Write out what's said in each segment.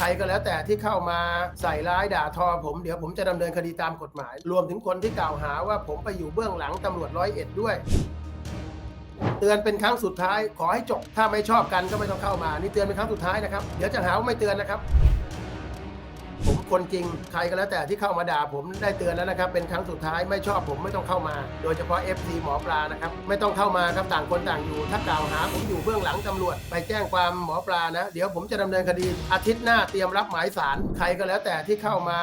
ใครก็แล้วแต่ที่เข้ามาใส่ร้ายด่าทอผมเดี๋ยวผมจะดำเนินคดีตามกฎหมาย รวมถึงคนที่กล่าวหาว่าผมไปอยู่เบื้องหลังตำรวจร้อยเอ็ดด้วย เตือนเป็นครั้งสุดท้ายขอให้จบ ถ้าไม่ชอบกันก็ไม่ต้องเข้ามา นี่เตือนเป็นครั้งสุดท้ายนะครับ เดี๋ยวจะหาว่าไม่เตือนนะครับ คนจริง ใครก็แล้วแต่ที่เข้ามาด่าผมได้เตือนแล้วนะครับ เป็นครั้งสุดท้ายไม่ชอบผมไม่ต้องเข้ามา โดยเฉพาะ FC หมอปลานะครับ ไม่ต้องเข้ามาครับต่างคนต่างอยู่ ถ้ากล่าวหาผมอยู่เบื้องหลังตำรวจ ไปแจ้งความหมอปลานะ เดี๋ยวผมจะดำเนินคดี อาทิตย์หน้าเตรียมรับหมายสารใครก็แล้วแต่ที่เข้ามา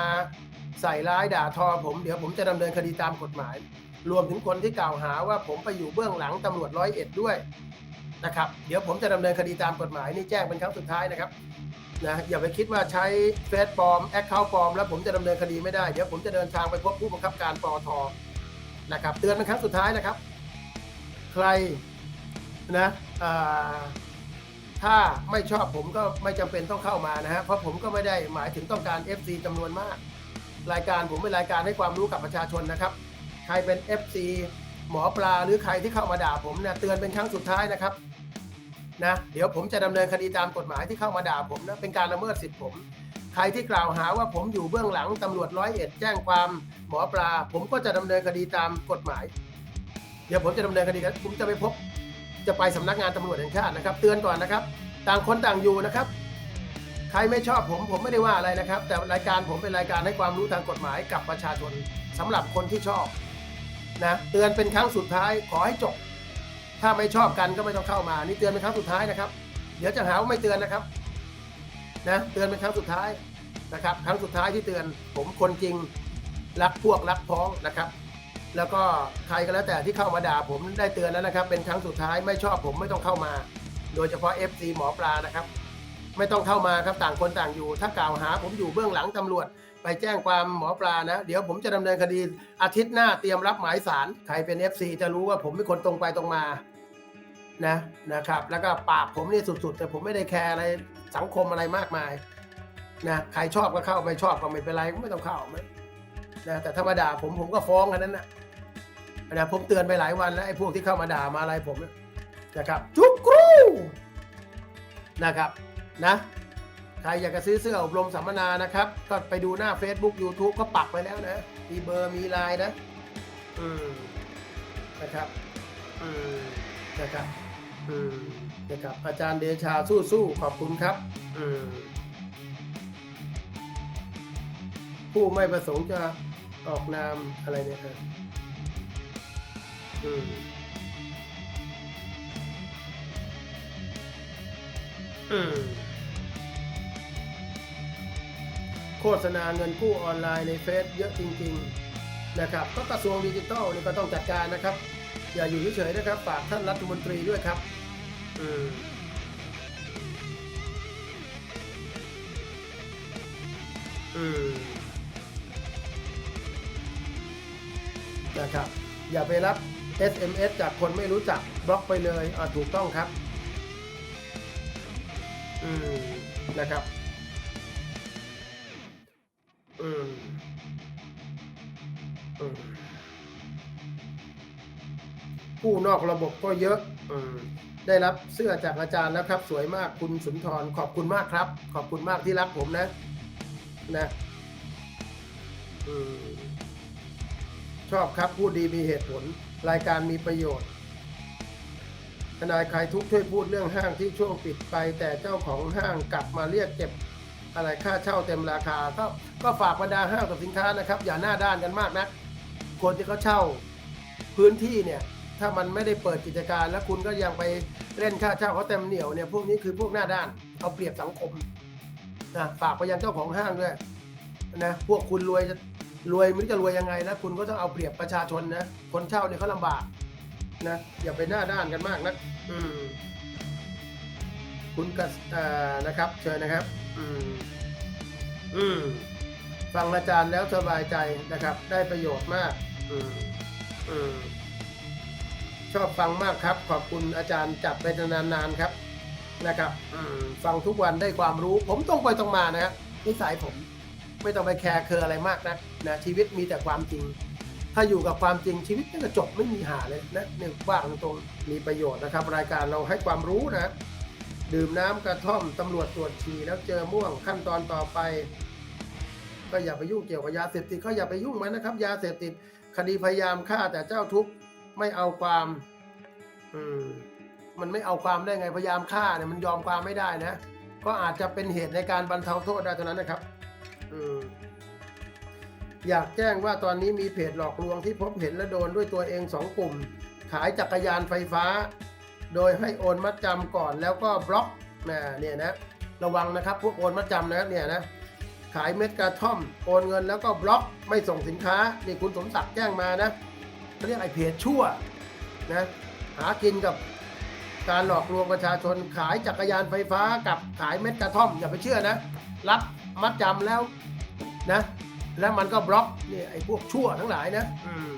ใส่ร้ายด่าทอผมเดี๋ยวผมจะดำเนินคดีตามกฎหมาย รวมถึงคนที่กล่าวหาว่าผมไปอยู่เบื้องหลังตำรวจร้อยเอ็ดด้วยนะครับ เดี๋ยวผมจะดำเนินคดีตามกฎหมายนี่แจ้งเป็นครั้งสุดท้ายนะครับ นะอย่าไปคิดว่าใช้เฟซปลอมแอคเคาท์ปลอมแล้วผมจะดำเนินคดีไม่ได้ เดี๋ยวผมจะเดินทางไปพบผู้บังคับการปอทนะครับเตือนเป็นครั้งสุดท้ายนะครับ ใครนะถ้าไม่ชอบผมก็ไม่จำเป็นต้องเข้ามานะฮะเพราะผมก็ไม่ได้หมายถึงต้องการ FC จำนวนมาก รายการผมเป็นรายการให้ความรู้กับประชาชนนะครับ ใครเป็น FC หมอปลาหรือใครที่เข้ามาด่าผมเนี่ยเตือนเป็นครั้งสุดท้ายนะครับ นะเดี๋ยวผมจะดำเนินคดีตามกฎหมายที่เข้ามาด่าผมนะเป็นการละเมิดสิทธิ์ผม ใครที่กล่าวหาว่าผมอยู่เบื้องหลังตำรวจร้อยเอ็ดแจ้งความหมอปลา ผมก็จะดำเนินคดีตามกฎหมาย เดี๋ยวผมจะดำเนินคดีกันผมจะไปพบจะไปสำนักงานตำรวจแห่งชาตินะครับ เตือนก่อนนะครับ ต่างคนต่างอยู่นะครับ ใครไม่ชอบผมผมไม่ได้ว่าอะไรนะครับ แต่รายการผมเป็นรายการให้ความรู้ทางกฎหมายกับประชาชนสำหรับคนที่ชอบนะเตือนเป็นครั้งสุดท้ายขอให้จบ ถ้าไม่ชอบกันก็ไม่ต้องเข้ามานี่เตือนเป็นครั้งสุดท้ายนะครับ เดี๋ยวจะหาว่าไม่เตือนนะครับนะเตือนเป็นครั้งสุดท้ายนะครับ ครั้งสุดท้ายที่เตือนผมคนจริงรักพวกรักพ้องนะครับ แล้วก็ใครก็แล้วแต่ที่เข้ามาด่าผมได้เตือนแล้วนะครับ เป็นครั้งสุดท้ายไม่ชอบผมไม่ต้องเข้ามา โดยเฉพาะ FC หมอปลานะครับ ไม่ต้องเข้ามาครับต่างคนต่างอยู่ ถ้ากล่าวหาผมอยู่เบื้องหลังตำรวจ ไปแจ้งความหมอปลานะ เดี๋ยวผมจะดำเนินคดีอาทิตย์หน้าเตรียมรับหมายสารใครเป็น FC จะรู้ว่าผมเป็นคนตรงไปตรงมา นะนะครับ แล้วก็ปากผมนี่สุดๆ แต่ผมไม่ได้แคร์อะไรสังคมอะไรมากมายนะใครชอบก็เข้าไม่ชอบก็ไม่เป็นไรไม่ต้องเข้าไม่นะแต่ถ้ามาด่าผมผมก็ฟ้องกันนั้นนะนะผมเตือนไปหลายวันแล้วไอ้พวกที่เข้ามาด่ามาอะไรผมเนี่ยนะครับ จุกกรูนะครับนะใครอยากจะซื้อเสื้ออบรมสัมมนานะครับ ก็ไปดูหน้า Facebook YouTube ก็ปักไปแล้วนะ มีเบอร์มีไลน์นะ อืมนะครับ อืมนะครับ อืมนะครับอาจารย์เดชาสู้ๆขอบคุณครับอืมผู้ไม่ประสงค์จะออกนามอะไรเนี่ยครับอืมอืมโฆษณาเงินกู้ออนไลน์ในเฟซเยอะจริง ๆ นะครับก็กระทรวงดิจิทัลนี่ก็ต้องจัดการนะครับ อย่าอยู่เฉยๆนะครับ ฝากท่านรัฐมนตรีด้วยครับอืมอืมนะครับ อย่าไปรับ SMS จากคนไม่รู้จักบล็อกไปเลยอ่าถูกต้องครับ อืมนะครับ ผู้นอกระบบก็เยอะอได้รับเสื้อจากอาจารย์แล้วครับ สวยมากคุณสุนทรขอบคุณมากครับ ขอบคุณมากที่รักผมนะนะอชอบครับพูดดีมีเหตุผล รายการมีประโยชน์ทนายคลายทุกช่วยพูดเรื่องห้างที่ช่วงปิดไป แต่เจ้าของห้างกลับมาเรียกเก็บอะไรค่าเช่าเต็มราคา ก็ก็ฝากบรรดาห้างกับสินค้านะครับ อย่าหน้าด้านกันมากนะคนที่เขาเช่าพื้นที่เนี่ย ถ้ามันไม่ได้เปิดกิจการ แล้วคุณก็ยังไปเล่นค่าเช่าเขาเต็มเหนียวเนี่ยพวกนี้คือพวกหน้าด้านเอาเปรียบสังคมนะฝากไปยังเจ้าของห้างด้วยนะพวกคุณรวยจะรวยไม่รู้จะรวยยังไงนะคุณก็ต้องเอาเปรียบประชาชนนะคนเช่าเนี่ยเขาลำบากนะอย่าไปหน้าด้านกันมากนะอืมคุณกัสนะครับ เชิญนะครับ อืมอืมฟังอาจารย์แล้วสบายใจนะครับ ได้ประโยชน์มาก อืมอืม ชอบฟังมากครับ ขอบคุณอาจารย์จับไปนานๆครับนะครับฟังทุกวันได้ความรู้ ผมตรงไปตรงมานะครับนิสัยผมไม่ต้องไปแคร์เคออะไรมากนะนะชีวิตมีแต่ความจริง ถ้าอยู่กับความจริงชีวิตก็จะจบไม่มีหาเลยนะเนี่ยว่าตรงๆมีประโยชน์นะครับ รายการเราให้ความรู้นะดื่มน้ำกระท่อมตำรวจตรวจฉี่แล้วเจอม่วงขั้นตอนต่อไป ก็อย่าไปยุ่งเกี่ยวกับยาเสพติดก็อย่าไปยุ่งมันนะครับ ยาเสพติดคดีพยายามฆ่าแต่เจ้าทุกข์ ไม่เอาความอืมมันไม่เอาความได้ไงพยายามฆ่าเนี่ยมันยอมความไม่ได้นะ ก็อาจจะเป็นเหตุในการบรรเทาโทษได้เท่านั้นนะครับอืมอยากแจ้งว่าตอนนี้มีเพจหลอกลวงที่พบเห็นและโดนด้วยตัวเองสองกลุ่ม ขายจักรยานไฟฟ้า โดยให้โอนมัดจำก่อนแล้วก็บล็อกนะเนี่ยนะ ระวังนะครับพวกโอนมัดจำนะเนี่ยนะขายเม็ดกระท่อม โอนเงินแล้วก็บล็อกไม่ส่งสินค้านี่คุณสมศักดิ์แจ้งมานะ เขาเรียกไอ้เพจชั่วนะหากินกับการหลอกลวงประชาชนขายจักรยานไฟฟ้ากับขายเม็ดกระท่อม อย่าไปเชื่อนะ รับมัดจำแล้วนะ แล้วมันก็บล็อกนี่ไอ้พวกชั่วทั้งหลายนะ อืม